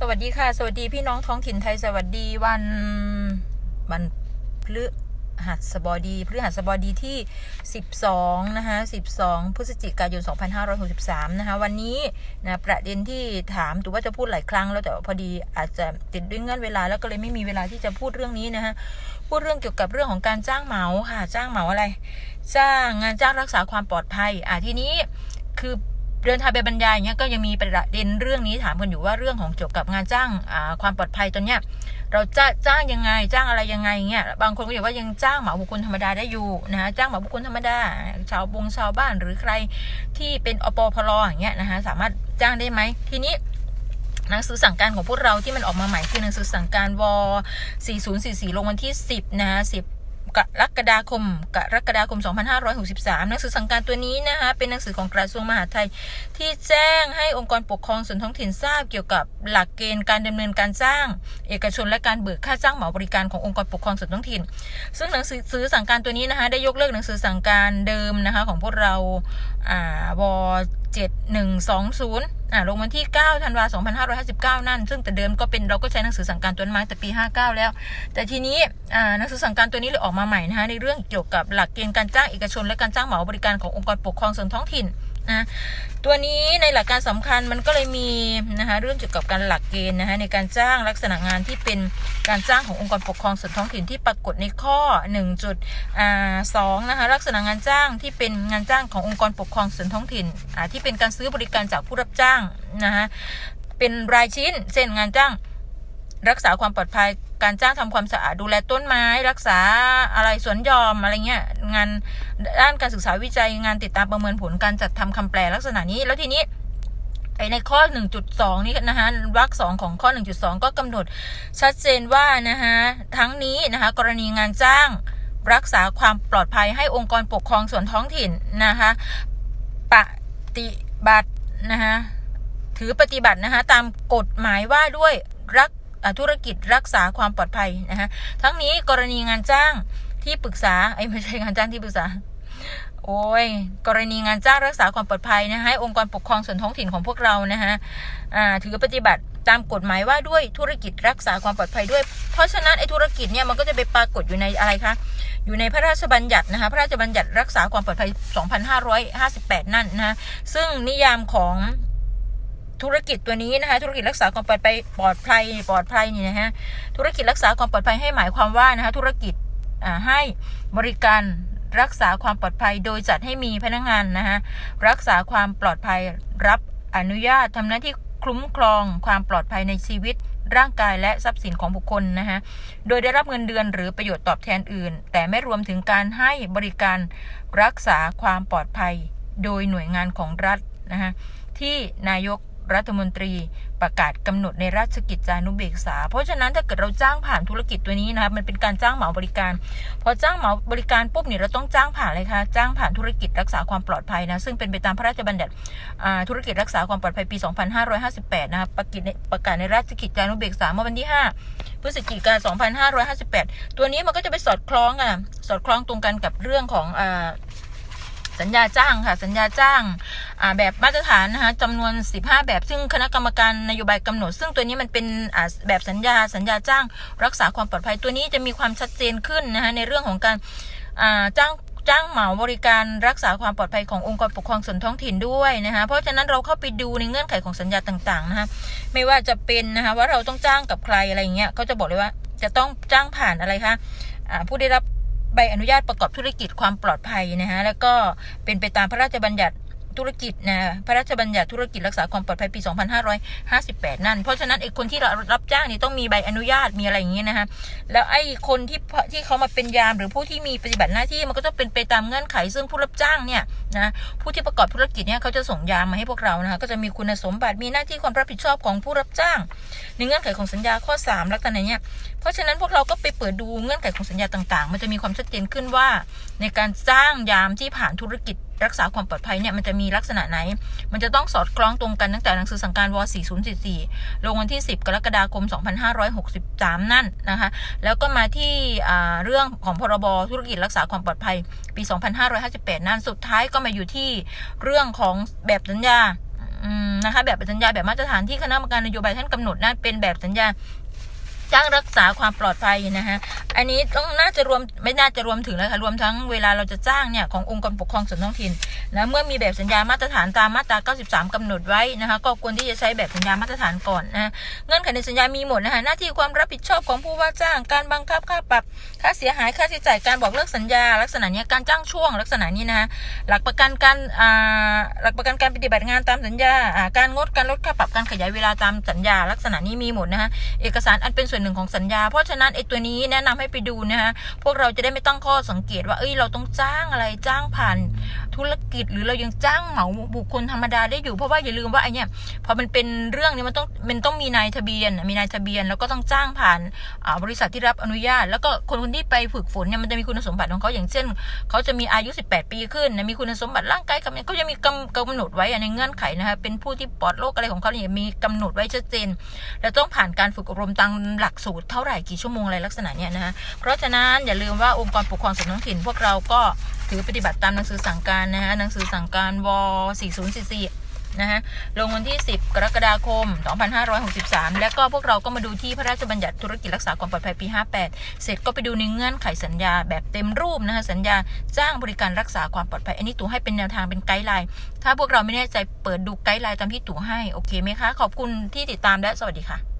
สวัสดีค่ะ สวัสดีพี่น้องท้องถิ่นไทยสวัสดีวันวันพฤหัสบดีพฤหัสบดีที่ 12 นะคะ 12 พฤศจิกายน 2563 นะคะ วันนี้นะประเด็นที่ถามตูว่าจะพูดหลายครั้งแล้วแต่พอดีอาจจะติดด้วยเงื่อนเวลาแล้วก็เลยไม่มีเวลาที่จะพูดเรื่องนี้นะคะพูดเรื่องเกี่ยวกับเรื่องของการจ้างเหมาค่ะ จ้างเหมาอะไร จ้างงานจ้างรักษาความปลอดภัย อะทีนี้คือ เดินทางไปบรรยายเงี้ยก็ยังมีประเด็นเรื่องนี้ถามกันอยู่ว่าเรื่องของเกี่ยวกับงานจ้างความปลอดภัยตอนเนี้ยเราจะจ้างยังไงจ้างอะไรยังไงเงี้ยบางคนก็บอกว่ายังจ้างหมาบุคคลธรรมดาได้อยู่นะฮะจ้างหมาบุคคลธรรมดา ชาวบงชาวบ้านหรือใครที่เป็นอปพลอย่างเงี้ยนะคะสามารถจ้างได้ไหมทีนี้หนังสือสั่งการของพวกเราที่มันออกมาใหม่คือหนังสือสั่งการว4044 ลงวันที่ 10 นะ10 กรกฎาคมกรกฎาคม 2563 หนังสือสั่งการตัวนี้นะคะเป็นหนังสือของกระทรวงมหาดไทย ที่แจ้งให้องค์กรปกครองส่วนท้องถิ่นทราบเกี่ยวกับหลักเกณฑ์การดำเนินการจ้าง เอกชนและการเบิกค่าจ้างเหมาบริการขององค์กรปกครองส่วนท้องถิ่น ซึ่งหนังสือสั่งการตัวนี้นะคะได้ยกเลิกหนังสือสั่งการเดิมนะคะของพวกเราอ่าว7120อ่าลงวันที่9ธันวาคม2559 นั่น ซึ่งแต่เดิมก็เป็นเราก็ใช้หนังสือสั่งการตัวนั้นมาตั้แต่ปี 59 แล้ว แต่ทีนี้อ่าหนังสือสั่งการตัวนี้เลยออกมาใหม่นะคะในเรื่องเกี่ยวกับหลักเกณฑ์การจ้างเอกชน และการจ้างเหมาบริการขององค์กรปกครองส่วนท้องถิ่น นะตัวนี้ในหลักการสำคัญมันก็เลยมีนะคะเรื่องเกี่ยวกับการหลักเกณฑ์นะคะในการจ้างลักษณะงานที่เป็นการจ้างขององค์กรปกครองส่วนท้องถิ่นที่ปรากฏในข้อ1จุดสองนะคะลักษณะงานจ้างที่เป็นงานจ้างขององค์กรปกครองส่วนท้องถิ่นที่เป็นการซื้อบริการจากผู้รับจ้างนะคะเป็นรายชิ้นเช่นงานจ้างรักษาความปลอดภัย การจ้างทำความสะอาดดูแลต้นไม้ รักษาอะไรสวนยอมอะไรเงี้ยงานด้านการศึกษาวิจัยงานติดตามประเมินผลการจัดทำคำแปลลักษณะนี้ แล้วทีนี้ไอในข้อ 1.2 นี่นะคะวรรคสองของข้อ 1.2 ก็กำหนดชัดเจนว่านะคะทั้งนี้นะคะกรณีงานจ้างรักษาความปลอดภัยให้องค์กรปกครองส่วนท้องถิ่นนะคะปฏิบัตินะคะถือปฏิบัตินะคะตามกฎหมายว่าด้วยรัก ธุรกิจรักษาความปลอดภัยนะคะทั้งนี้กรณีงานจ้างที่ปรึกษาไอ้ไม่ใช่งานจ้างที่ปรึกษาโอ้ยกรณีงานจ้างรักษาความปลอดภัยนะคะให้องค์กรปกครองส่วนท้องถิ่นของพวกเรานะคะอ่าถือปฏิบัติตามกฎหมายว่าด้วยธุรกิจรักษาความปลอดภัยด้วย เพราะฉะนั้นไอ้ธุรกิจเนี่ยมันก็จะไปปรากฏอยู่ในอะไรคะอยู่ในพระราชบัญญัตินะคะพระราชบัญญัติรักษาความปลอดภัย 2558 นั่นนะคะซึ่งนิยามของ ธุรกิจตัวนี้นะคะธุรกิจรักษาความปลอดภัยปลอดภัยปลอดภัยนี่นะฮะธุรกิจรักษาความปลอดภัยให้หมายความว่านะคะธุรกิจให้บริการรักษาความปลอดภัยโดยจัดให้มีพนักงานนะคะรักษาความปลอดภัยรับอนุญาตทำหน้าที่คุ้มครองความปลอดภัยในชีวิตร่างกายและทรัพย์สินของบุคคลนะคะโดยได้รับเงินเดือนหรือประโยชน์ตอบแทนอื่น แต่ไม่รวมถึงการให้บริการรักษาความปลอดภัย โดยหน่วยงานของรัฐนะคะที่นายก รัฐมนตรีประกาศกำหนดในราชกิจจานุเบกษา เพราะฉะนั้นถ้าเกิดเราจ้างผ่านธุรกิจตัวนี้นะครับมันเป็นการจ้างเหมาบริการ พอจ้างเหมาบริการปุ๊บเนี่ยเราต้องจ้างผ่านเลยค่ะจ้างผ่านธุรกิจรักษาความปลอดภัยนะซึ่งเป็นไปตามพระราชบัญญัติธุรกิจรักษาความปลอดภัยปี 2558 นะครับประกาศในประกาศในราชกิจจานุเบกษาเมื่อวันที่ 5 พฤศจิกายน 2558 ตัวนี้มันก็จะไปสอดคล้องอะสอดคล้องตรงกันกับเรื่องของอ สัญญาจ้างค่ะ สัญญาจ้างแบบมาตรฐานนะคะจำนวน 15 แบบซึ่งคณะกรรมการนโยบายกำหนด ซึ่งตัวนี้มันเป็นแบบสัญญาสัญญาจ้าง รักษาความปลอดภัยตัวนี้จะมีความชัดเจนขึ้นนะคะในเรื่องของการจ้างจ้างเหมาบริการรักษาความปลอดภัยขององค์กรปกครองส่วนท้องถิ่นด้วยนะคะเพราะฉะนั้นเราเข้าไปดูในเงื่อนไขของสัญญาต่างๆนะคะไม่ว่าจะเป็นนะคะว่าเราต้องจ้างกับใครอะไรเงี้ยเขาจะบอกเลยว่าจะต้องจ้างผ่านอะไรคะผู้ได้รับ ใบอนุญาตประกอบธุรกิจความปลอดภัยนะฮะแล้วก็เป็นไปตามพระราชบัญญัติ ธุรกิจนะพระราชบัญญัติธุรกิจรักษาความปลอดภัยปี 2558 นั่น เพราะฉะนั้นไอ้คนที่ร,รับจ้างนี่ต้องมีใบอนุญาตมีอะไรอย่างเงี้ยนะฮะแล้วไอ้คนที่ที่เขามาเป็นยามหรือผู้ที่มีปฏิบัติหน้าที่มันก็ต้องเป็นไปตามเงื่อนไข ซึ่งผู้รับจ้างเนี่ยนะผู้ที่ประกอบธุรกิจเนี่ยเขาจะส่งยามมาให้พวกเรานะคะก็จะมีคุณสมบัติมีหน้าที่ความรับผิดชอบของผู้รับจ้าง ในเงื่อนไขของสัญญาข้อ 3 ลักษณะเนี้ยเพราะฉะนั้นพวกเราก็ไปเปิดดูเงื่อนไขของสัญญาต่างๆ มันจะมีความชัดเจนขึ้นว่า ในการจ้างยามที่ผ่านธุรกิจ รักษาความปลอดภัยเนี่ยมันจะมีลักษณะไหน มันจะต้องสอดคล้องตรงกันตั้งแต่หนังสือสั่งการว4044 ลงวันที่ 10 กรกฎาคม 2563 นั่นนะคะ แล้วก็มาที่เรื่องของพรบธุรกิจรักษาความปลอดภัยปี 2558 นั่น สุดท้ายก็มาอยู่ที่เรื่องของแบบสัญญานะคะแบบสัญญาแบบมาตรฐานที่คณะกรรมการนโยบายท่านกำหนดนั้นเป็นแบบสัญญา จ้างรักษาความปลอดภัยนะฮะ อันนี้ต้องน่าจะรวมไม่น่าจะรวมถึงเลยค่ะรวมทั้งเวลาเราจะจ้างเนี่ยขององค์กรปกครองส่วนท้องถิ่นนะเมื่อมีแบบสัญญามาตรฐานตามมาตรา 93กำหนดไว้นะคะก็ควรที่จะใช้แบบสัญญามาตรฐานก่อนนะเงื่อนไขในสัญญามีหมดนะคะหน้าที่ความรับผิดชอบของผู้ว่าจ้างการบังคับค่าปรับค่าเสียหายค่าใช้จ่ายการบอกเลิกสัญญา ลักษณะนี้การจ้างช่วง ลักษณะนี้นะคะหลักประกันการอ่าหลักประกันการปฏิบัติงานตามสัญญาอ่าการงดการลดค่าปรับการขยายเวลาตามสัญญา ลักษณะนี้มีหมดนะคะเอกสารอันเป็นส่วนหนึ่งของสัญญา เพราะฉะนั้นไอ้ตัวนี้แนะนำให้ไปดูนะคะพวกเราจะได้ไม่ต้องข้อสังเกตว่าเอ้ยเราต้องจ้างอะไรจ้างผ่านธุรกิจหรือเรายังจ้างเหมาบุคคลธรรมดาได้อยู่เพราะว่าอย่าลืมว่าไอเนี่ยพอมันเป็นเรื่องนี้มันต้องมันต้องมีนายทะเบียน มีนายทะเบียน แล้วก็ต้องจ้างผ่านบริษัทที่รับอนุญาต แล้วก็คนคนที่ไปฝึกฝนเนี่ยมันจะมีคุณสมบัติของเขาอย่างเช่นเขาจะมีอายุ 18 ปีขึ้นนะมีคุณสมบัติร่างกายกำหนดก็จะมีกำกำหนดไว้ในเงื่อนไขนะคะเป็นผู้ที่ปลอดโรคอะไรของเขาเนี่ยมีกำหนดไว้ชัดเจน แล้วต้องผ่านการฝึกอบรมตามหลักสูตรเท่าไหร่กี่ชั่วโมงอะไรลักษณะเนี้ยนะคะเพราะฉะนั้นอย่าลืมว่าองค์กรปกครองส่วนท้องถิ่น พวกเราก็ถือปฏิบัติตามหนังสือสั่งการนะคะหนังสือสั่งการว4044นะฮะลงวันที่ 10 กรกฎาคม 2563 แล้วก็พวกเราก็มาดูที่พระราชบัญญัติธุรกิจรักษาความปลอดภัยปี 58 เสร็จก็ไปดูในเงื่อนไขสัญญาแบบเต็มรูปนะคะสัญญาจ้างบริการรักษาความปลอดภัย อันนี้ตู่ให้เป็นแนวทางเป็นไกด์ไลน์ ถ้าพวกเราไม่แน่ใจเปิดดูไกด์ไลน์ตามที่ตู่ให้ โอเคไหมคะ ขอบคุณที่ติดตามและสวัสดีค่ะ